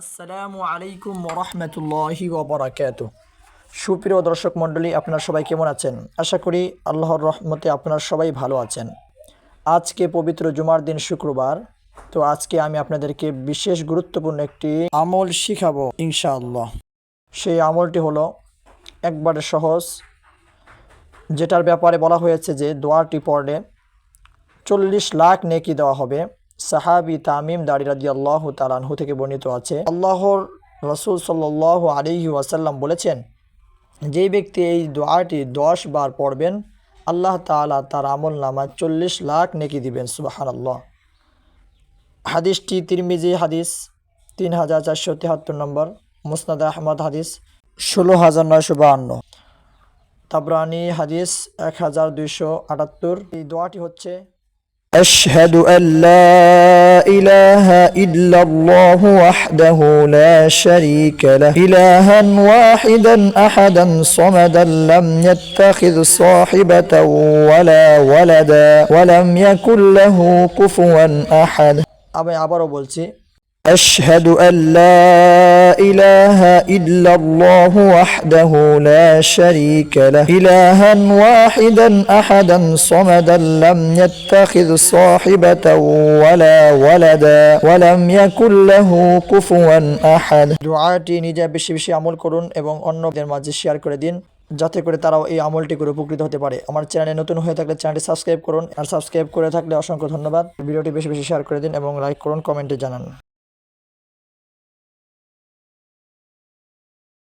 আসসালামু আলাইকুম রহমতুল্লাহি ওবরাকাত সুপ্রিয় দর্শক মণ্ডলী, আপনারা সবাই কেমন আছেন? আশা করি আল্লাহর রহমতে আপনার সবাই ভালো আছেন। আজকে পবিত্র জুমার দিন শুক্রবার, তো আজকে আমি আপনাদেরকে বিশেষ গুরুত্বপূর্ণ একটি আমল শিখাবো, ইনশাআল্লাহ। সেই আমলটি হলো, একবারে সহজ, যেটার ব্যাপারে বলা হয়েছে যে দোয়াটি পড়লে চল্লিশ লাখ নেকি দেওয়া হবে। সাহাবি তামিম দাড়ি রাজি আল্লাহ তালানহু থেকে বর্ণিত আছে। আল্লাহর রসুল সাল্লাহ আলিহি ওয়াসাল্লাম বলেছেন যেই ব্যক্তি এই দোয়াটি দশ বার পড়বেন, আল্লাহ তালা তার আমল নামায় চল্লিশ লাখ নেকি দিবেন সুবাহান আল্লাহ হাদিসটি তিরমিজি হাদিস, তিন হাজার চারশো তেহাত্তর নম্বর, মুসনাদ আহমদ হাদিস, ষোলো হাজার নয়শো বাহান্ন। তাবরানি হাদিস, এক হাজার দুইশো আটাত্তর। এই দোয়াটি হচ্ছে أشهد أن لا إله إلا الله وحده لا شريك له إلها واحدا أحدا صمدا لم يتخذ صاحبة ولا ولدا ولم يكن له كفوا أحد أبي عبر বলছি أشهد أن لا إله إلا الله وحده لا شريك له. إلها واحدا أحدا صمدا لم يتخذ صاحبة ولا ولدا ولم يكن له كفوا أحد. دعاتي নিজে বেশি বেশি আমল করুন এবং অন্যদের মাঝে শেয়ার করে দিন, যাতে করে তারাও এই আমলটি করে উপকৃত হতে পারে। আমার চ্যানেলে নতুন হয়ে থাকলে চ্যানেলটি সাবস্ক্রাইব করুন, আর সাবস্ক্রাইব করে থাকলে অসংখ্য ধন্যবাদ। ভিডিওটি বেশি বেশি শেয়ার করে দিন এবং লাইক করুন কমেন্টে জানান।